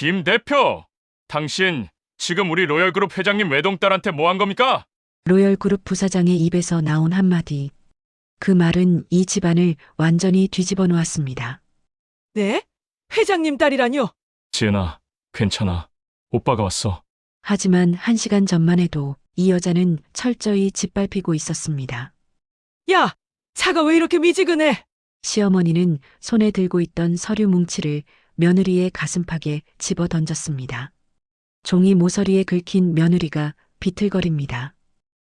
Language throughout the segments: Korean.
김 대표, 당신 지금 우리 로열그룹 회장님 외동딸한테 뭐 한 겁니까? 로열그룹 부사장의 입에서 나온 한마디. 그 말은 이 집안을 완전히 뒤집어 놓았습니다. 네? 회장님 딸이라뇨? 지은아, 괜찮아. 오빠가 왔어. 하지만 한 시간 전만 해도 이 여자는 철저히 짓밟히고 있었습니다. 야, 차가 왜 이렇게 미지근해? 시어머니는 손에 들고 있던 서류 뭉치를 며느리의 가슴팍에 집어 던졌습니다. 종이 모서리에 긁힌 며느리가 비틀거립니다.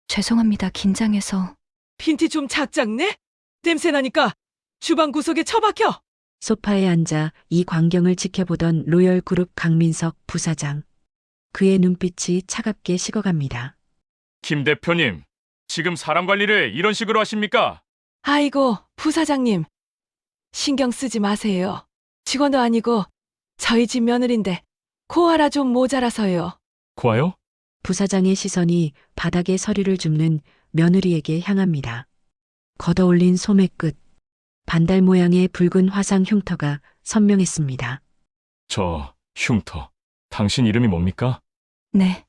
죄송합니다. 긴장해서. 빈티 좀 작작네? 냄새 나니까 주방 구석에 처박혀. 소파에 앉아 이 광경을 지켜보던 로열 그룹 강민석 부사장. 그의 눈빛이 차갑게 식어갑니다. 김 대표님, 지금 사람 관리를 이런 식으로 하십니까? 아이고, 부사장님. 신경 쓰지 마세요. 직원도 아니고 저희 집 며느린데 고아라 좀 모자라서요. 고아요? 부사장의 시선이 바닥에 서류를 줍는 며느리에게 향합니다. 걷어올린 소매 끝, 반달 모양의 붉은 화상 흉터가 선명했습니다. 저 흉터. 당신 이름이 뭡니까? 네.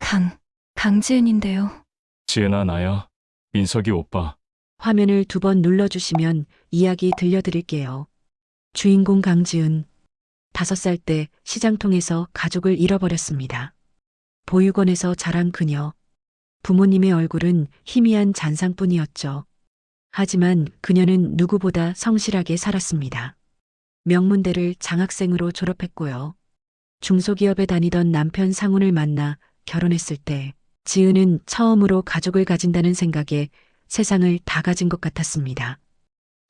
강, 강지은인데요. 지은아 나야. 민석이 오빠. 화면을 두 번 눌러주시면 이야기 들려드릴게요. 주인공 강지은. 다섯 살때 시장통에서 가족을 잃어버렸습니다. 보육원에서 자란 그녀. 부모님의 얼굴은 희미한 잔상뿐이었죠. 하지만 그녀는 누구보다 성실하게 살았습니다. 명문대를 장학생으로 졸업했고요. 중소기업에 다니던 남편 상훈을 만나 결혼했을 때 지은은 처음으로 가족을 가진다는 생각에 세상을 다 가진 것 같았습니다.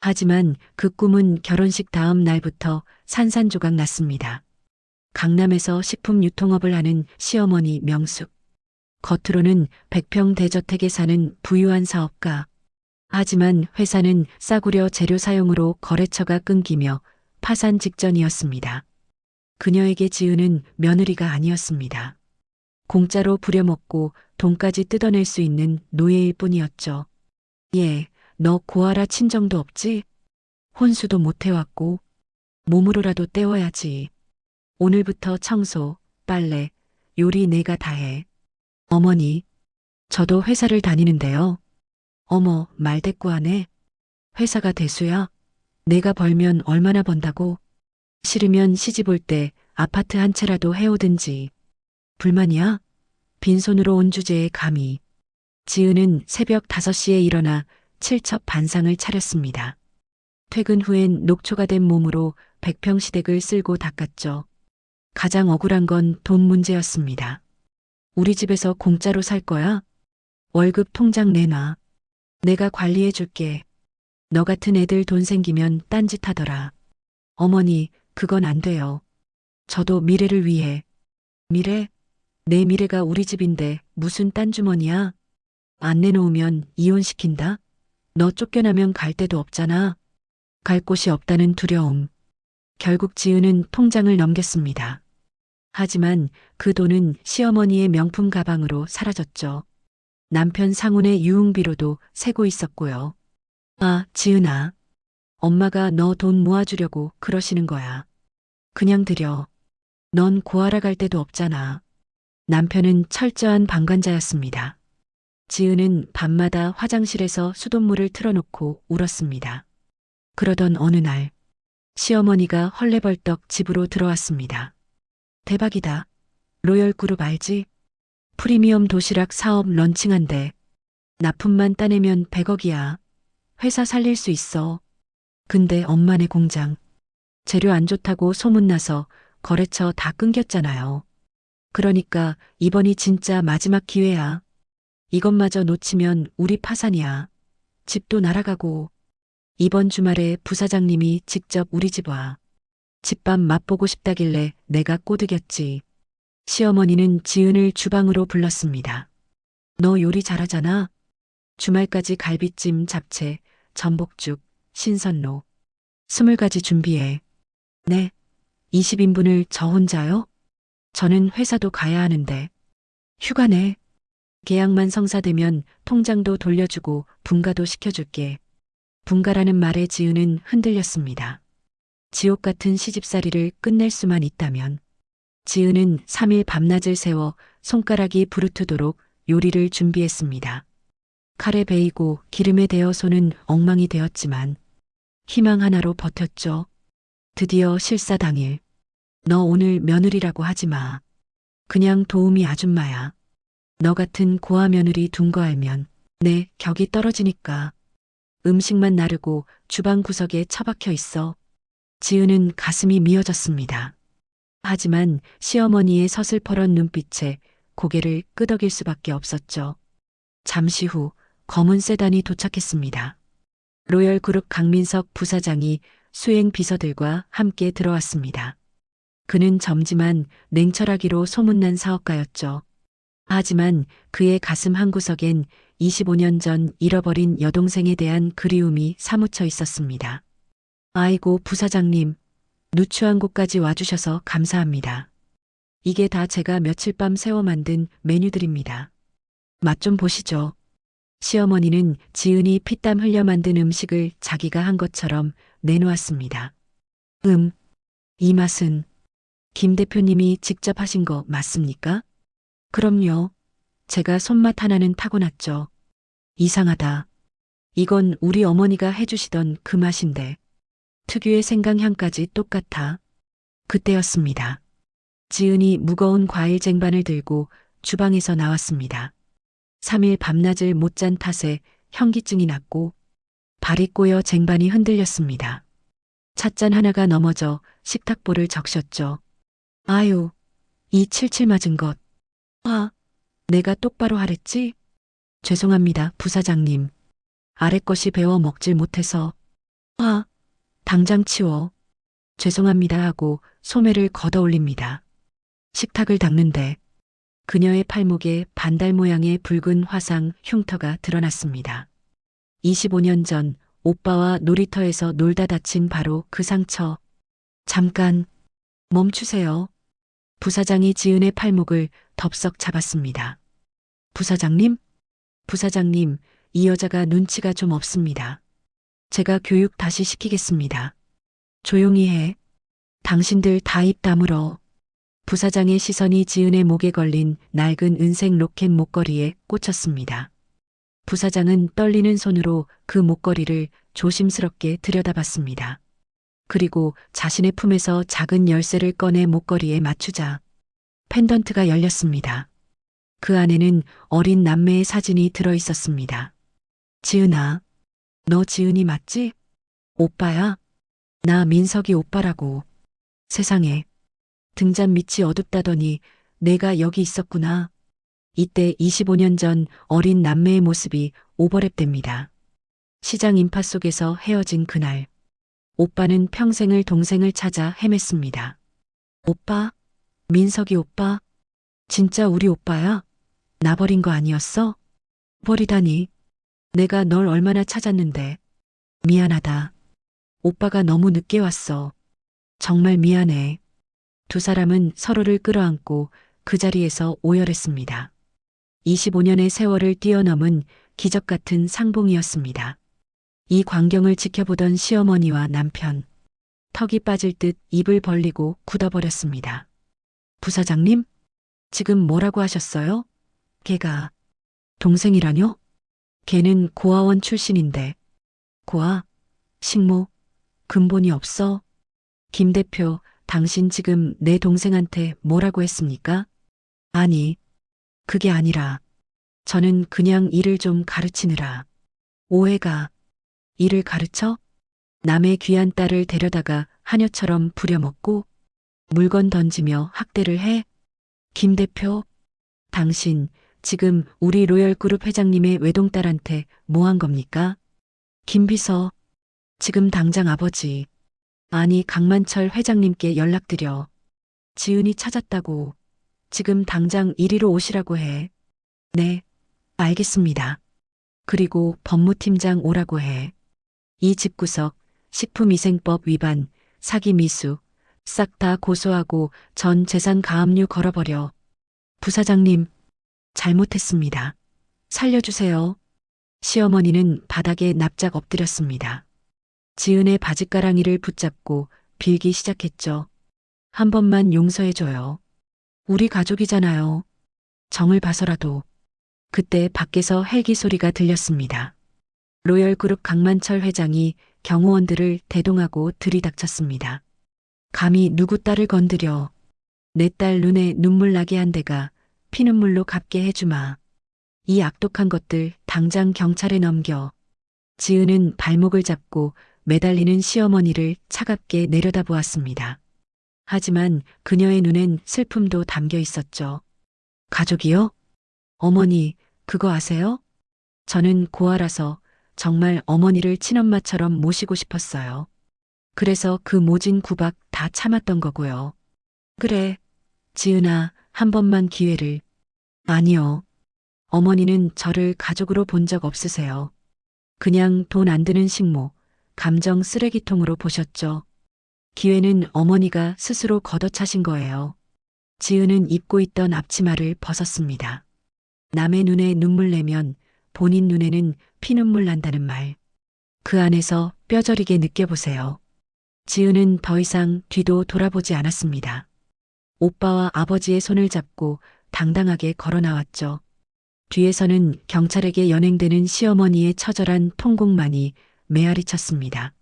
하지만 그 꿈은 결혼식 다음 날부터 산산조각 났습니다. 강남에서 식품 유통업을 하는 시어머니 명숙. 겉으로는 백평 대저택에 사는 부유한 사업가. 하지만 회사는 싸구려 재료 사용으로 거래처가 끊기며 파산 직전이었습니다. 그녀에게 지은은 며느리가 아니었습니다. 공짜로 부려먹고 돈까지 뜯어낼 수 있는 노예일 뿐이었죠. 예, 너 고아라 친정도 없지? 혼수도 못 해왔고, 몸으로라도 때워야지. 오늘부터 청소, 빨래, 요리 내가 다 해. 어머니, 저도 회사를 다니는데요. 어머, 말대꾸하네. 회사가 대수야? 내가 벌면 얼마나 번다고? 싫으면 시집 올 때 아파트 한 채라도 해오든지. 불만이야? 빈손으로 온 주제에 감히. 지은은 새벽 5시에 일어나 칠첩 반상을 차렸습니다. 퇴근 후엔 녹초가 된 몸으로 백평 시댁을 쓸고 닦았죠. 가장 억울한 건 돈 문제였습니다. 우리 집에서 공짜로 살 거야? 월급 통장 내놔. 내가 관리해 줄게. 너 같은 애들 돈 생기면 딴짓 하더라. 어머니, 그건 안 돼요. 저도 미래를 위해. 미래? 내 미래가 우리 집인데 무슨 딴 주머니야? 안 내놓으면 이혼시킨다? 너 쫓겨나면 갈 데도 없잖아. 갈 곳이 없다는 두려움. 결국 지은은 통장을 넘겼습니다. 하지만 그 돈은 시어머니의 명품 가방으로 사라졌죠. 남편 상훈의 유흥비로도 새고 있었고요. 아, 지은아. 엄마가 너 돈 모아주려고 그러시는 거야. 그냥 드려. 넌 고아라 갈 데도 없잖아. 남편은 철저한 방관자였습니다. 지은은 밤마다 화장실에서 수돗물을 틀어놓고 울었습니다. 그러던 어느 날, 시어머니가 헐레벌떡 집으로 들어왔습니다. 대박이다. 로열그룹 알지? 프리미엄 도시락 사업 런칭한대. 납품만 따내면 100억이야. 회사 살릴 수 있어. 근데 엄마네 공장. 재료 안 좋다고 소문나서 거래처 다 끊겼잖아요. 그러니까 이번이 진짜 마지막 기회야. 이것마저 놓치면 우리 파산이야. 집도 날아가고. 이번 주말에 부사장님이 직접 우리 집 와. 집밥 맛보고 싶다길래 내가 꼬드겼지. 시어머니는 지은을 주방으로 불렀습니다. 너 요리 잘하잖아. 주말까지 갈비찜, 잡채, 전복죽, 신선로. 스물 가지 준비해. 네. 20인분을 저 혼자요? 저는 회사도 가야 하는데. 휴가네. 계약만 성사되면 통장도 돌려주고 분가도 시켜줄게. 분가라는 말에 지은은 흔들렸습니다. 지옥 같은 시집살이를 끝낼 수만 있다면 지은은 3일 밤낮을 세워 손가락이 부르트도록 요리를 준비했습니다. 칼에 베이고 기름에 데어 손은 엉망이 되었지만 희망 하나로 버텼죠. 드디어 실사 당일. 너 오늘 며느리라고 하지 마. 그냥 도우미 아줌마야. 너 같은 고아 며느리 둔 거 알면 내 격이 떨어지니까. 음식만 나르고 주방 구석에 처박혀 있어. 지은은 가슴이 미어졌습니다. 하지만 시어머니의 서슬퍼런 눈빛에 고개를 끄덕일 수밖에 없었죠. 잠시 후 검은 세단이 도착했습니다. 로열 그룹 강민석 부사장이 수행 비서들과 함께 들어왔습니다. 그는 점지만 냉철하기로 소문난 사업가였죠. 하지만 그의 가슴 한구석엔 25년 전 잃어버린 여동생에 대한 그리움이 사무쳐 있었습니다. 아이고, 부사장님. 누추한 곳까지 와주셔서 감사합니다. 이게 다 제가 며칠 밤 세워 만든 메뉴들입니다. 맛 좀 보시죠. 시어머니는 지은이 피땀 흘려 만든 음식을 자기가 한 것처럼 내놓았습니다. 음, 이 맛은 김 대표님이 직접 하신 거 맞습니까? 그럼요. 제가 손맛 하나는 타고났죠. 이상하다. 이건 우리 어머니가 해주시던 그 맛인데. 특유의 생강향까지 똑같아. 그때였습니다. 지은이 무거운 과일 쟁반을 들고 주방에서 나왔습니다. 3일 밤낮을 못 잔 탓에 현기증이 났고 발이 꼬여 쟁반이 흔들렸습니다. 찻잔 하나가 넘어져 식탁볼을 적셨죠. 아유, 이 칠칠 맞은 것. 아, 내가 똑바로 하랬지? 죄송합니다, 부사장님. 아래 것이 배워 먹질 못해서. 아, 당장 치워. 죄송합니다 하고 소매를 걷어 올립니다. 식탁을 닦는데 그녀의 팔목에 반달 모양의 붉은 화상 흉터가 드러났습니다. 25년 전 오빠와 놀이터에서 놀다 다친 바로 그 상처. 잠깐 멈추세요. 부사장이 지은의 팔목을 덥석 잡았습니다. 부사장님? 부사장님, 이 여자가 눈치가 좀 없습니다. 제가 교육 다시 시키겠습니다. 조용히 해. 당신들 다 입 다물어. 부사장의 시선이 지은의 목에 걸린 낡은 은색 로켓 목걸이에 꽂혔습니다. 부사장은 떨리는 손으로 그 목걸이를 조심스럽게 들여다봤습니다. 그리고 자신의 품에서 작은 열쇠를 꺼내 목걸이에 맞추자 펜던트가 열렸습니다. 그 안에는 어린 남매의 사진이 들어 있었습니다. 지은아, 너 지은이 맞지? 오빠야? 나 민석이 오빠라고. 세상에. 등잔 밑이 어둡다더니 내가 여기 있었구나. 이때 25년 전 어린 남매의 모습이 오버랩됩니다. 시장 인파 속에서 헤어진 그날. 오빠는 평생을 동생을 찾아 헤맸습니다. 오빠? 민석이 오빠? 진짜 우리 오빠야? 나 버린 거 아니었어? 버리다니. 내가 널 얼마나 찾았는데. 미안하다. 오빠가 너무 늦게 왔어. 정말 미안해. 두 사람은 서로를 끌어안고 그 자리에서 오열했습니다. 25년의 세월을 뛰어넘은 기적 같은 상봉이었습니다. 이 광경을 지켜보던 시어머니와 남편. 턱이 빠질 듯 입을 벌리고 굳어버렸습니다. 부사장님? 지금 뭐라고 하셨어요? 걔가 동생이라뇨? 걔는 고아원 출신인데. 고아? 식모? 근본이 없어? 김 대표, 당신 지금 내 동생한테 뭐라고 했습니까? 아니, 그게 아니라, 저는 그냥 일을 좀 가르치느라. 오해가, 일을 가르쳐? 남의 귀한 딸을 데려다가 하녀처럼 부려먹고, 물건 던지며 학대를 해? 김 대표, 당신 지금 우리 로열그룹 회장님의 외동딸한테 뭐 한 겁니까? 김 비서, 지금 당장 아버지, 아니 강만철 회장님께 연락드려. 지은이 찾았다고. 지금 당장 이리로 오시라고 해. 네, 알겠습니다. 그리고 법무팀장 오라고 해. 이 집구석, 식품위생법 위반, 사기 미수, 싹 다 고소하고 전 재산 가압류 걸어버려. 부사장님, 잘못했습니다. 살려주세요. 시어머니는 바닥에 납작 엎드렸습니다. 지은의 바지가랑이를 붙잡고 빌기 시작했죠. 한 번만 용서해줘요. 우리 가족이잖아요. 정을 봐서라도. 그때 밖에서 헬기 소리가 들렸습니다. 로열그룹 강만철 회장이 경호원들을 대동하고 들이닥쳤습니다. 감히 누구 딸을 건드려. 내 딸 눈에 눈물 나게 한 데가 피눈물로 갚게 해주마. 이 악독한 것들 당장 경찰에 넘겨. 지은은 발목을 잡고 매달리는 시어머니를 차갑게 내려다보았습니다. 하지만 그녀의 눈엔 슬픔도 담겨 있었죠. 가족이요? 어머니, 그거 아세요? 저는 고아라서 정말 어머니를 친엄마처럼 모시고 싶었어요. 그래서 그 모진 구박 다 참았던 거고요. 그래, 지은아, 한 번만 기회를. 아니요. 어머니는 저를 가족으로 본 적 없으세요. 그냥 돈 안 드는 식모, 감정 쓰레기통으로 보셨죠. 기회는 어머니가 스스로 걷어차신 거예요. 지은은 입고 있던 앞치마를 벗었습니다. 남의 눈에 눈물 내면 본인 눈에는 피눈물 난다는 말. 그 안에서 뼈저리게 느껴보세요. 지은은 더 이상 뒤도 돌아보지 않았습니다. 오빠와 아버지의 손을 잡고 당당하게 걸어 나왔죠. 뒤에서는 경찰에게 연행되는 시어머니의 처절한 통곡만이 메아리 쳤습니다.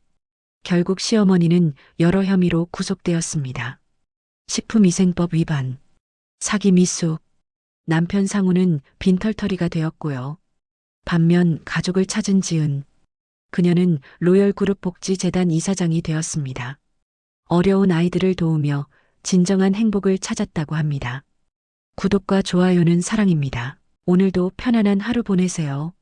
결국 시어머니는 여러 혐의로 구속되었습니다. 식품위생법 위반, 사기 미수, 남편 상우는 빈털터리가 되었고요. 반면 가족을 찾은 지은, 그녀는 로열그룹 복지재단 이사장이 되었습니다. 어려운 아이들을 도우며 진정한 행복을 찾았다고 합니다. 구독과 좋아요는 사랑입니다. 오늘도 편안한 하루 보내세요.